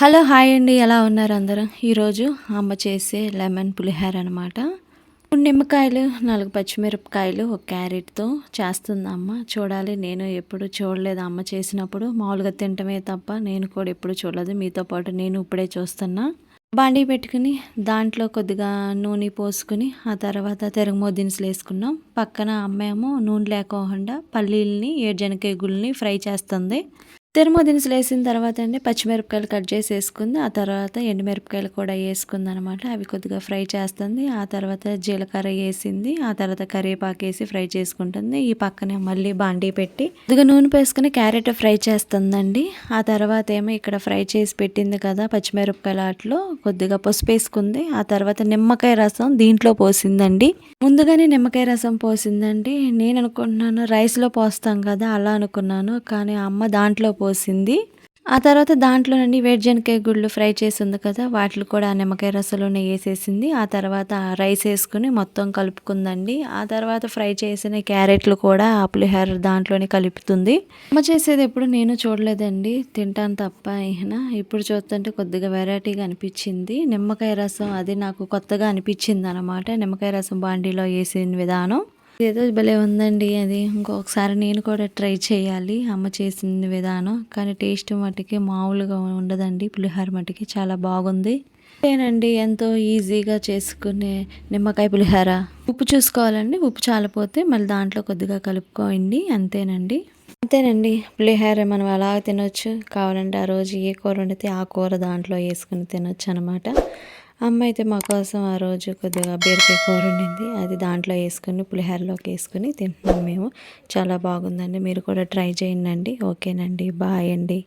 Hello hi అండి. ఎలా ఉన్నారు అందరూ? ఈరోజు అమ్మ చేసే లెమన్ పులిహోర అనమాట మూడు నిమ్మకాయలు నాలుగు పచ్చిమిరపకాయలు ఒక క్యారెట్తో చేస్తుంది అమ్మ చూడాలి నేను ఎప్పుడు చూడలేదు అమ్మ చేసినప్పుడు. మామూలుగా తింటమే తప్ప నేను కూడా ఎప్పుడు చూడలేదు. మీతో పాటు నేను ఇప్పుడే చూస్తున్నా. బాండీ పెట్టుకుని దాంట్లో కొద్దిగా నూనె పోసుకుని ఆ తర్వాత తిరగమో దినుసులు వేసుకున్నాం. పక్కన అమ్మేమో నూనె లేకోకుండా పల్లీలని ఏడుజనకాయ గుళ్ళని ఫ్రై చేస్తుంది. తిరుమల దినుసులు వేసిన తర్వాత అండి పచ్చిమిరపకాయలు కట్ చేసి వేసుకుంది. ఆ తర్వాత ఎండుమిరపకాయలు కూడా వేసుకుంది అనమాట అవి కొద్దిగా ఫ్రై చేస్తుంది. ఆ తర్వాత జీలకర్ర వేసింది. ఆ తర్వాత కరివేపాకు వేసి ఫ్రై చేసుకుంటుంది. ఈ పక్కనే మళ్ళీ బాండీ పెట్టి కొద్దిగా నూనె పేసుకుని క్యారెట్ ఫ్రై చేస్తుందండి. ఆ తర్వాత ఏమో ఇక్కడ ఫ్రై చేసి పెట్టింది కదా పచ్చిమిరపకాయల ఆటలో. కొద్దిగా పసుపు వేసుకుంది. ఆ తర్వాత నిమ్మకాయ రసం దీంట్లో పోసిందండి. ముందుగానే నిమ్మకాయ రసం పోసిందండి. నేను అనుకుంటున్నాను రైస్లో పోస్తాం కదా అలా అనుకున్నాను. కానీ అమ్మ దాంట్లో పోసింది. ఆ తర్వాత దాంట్లోనండి వేడిజనకాయ గుళ్ళు ఫ్రై చేసి ఉంది కదా వాటిని కూడా నిమ్మకాయ రసంలోనే వేసేసింది. ఆ తర్వాత రైస్ వేసుకుని మొత్తం కలుపుకుందండి. ఆ తర్వాత ఫ్రై చేసిన క్యారెట్లు కూడా ఆ పులిహోర దాంట్లోనే కలుపుతుంది. అమ్మ చేసేది ఎప్పుడు నేను చూడలేదండి. తింటాను తప్ప అయినా. ఇప్పుడు చూస్తుంటే కొద్దిగా వెరైటీగా అనిపించింది. నిమ్మకాయ రసం అది నాకు కొత్తగా అనిపించింది అనమాట నిమ్మకాయ రసం బాండీలో వేసిన విధానం. ఏదో భలే ఉందండి అది. ఇంకొకసారి నేను కూడా ట్రై చేయాలి అమ్మ చేసిన విధానం. కానీ టేస్ట్ మటుకి మామూలుగా ఉండదండి. పులిహోర మటుకి చాలా బాగుంది. అంతేనండి ఎంతో ఈజీగా చేసుకునే నిమ్మకాయ పులిహోర. ఉప్పు చూసుకోవాలండి. ఉప్పు చాలిపోతే మళ్ళీ దాంట్లో కొద్దిగా కలుపుకోండి. అంతేనండి. అంతేనండి. పులిహోర మనం అలా తినొచ్చు. కావాలంటే ఆ రోజు ఏ కూర వండితే ఆ కూర దాంట్లో వేసుకుని తినొచ్చు అనమాట అమ్మ అయితే మా కోసం ఆ రోజు కొద్దిగా బీరకాయ కూర ఉండింది. అది దాంట్లో వేసుకుని పులిహోరలోకి వేసుకుని తింటున్నాం మేము. చాలా బాగుందండి. మీరు కూడా ట్రై చేయండి. ఓకేనండి. బాయ్ అండి.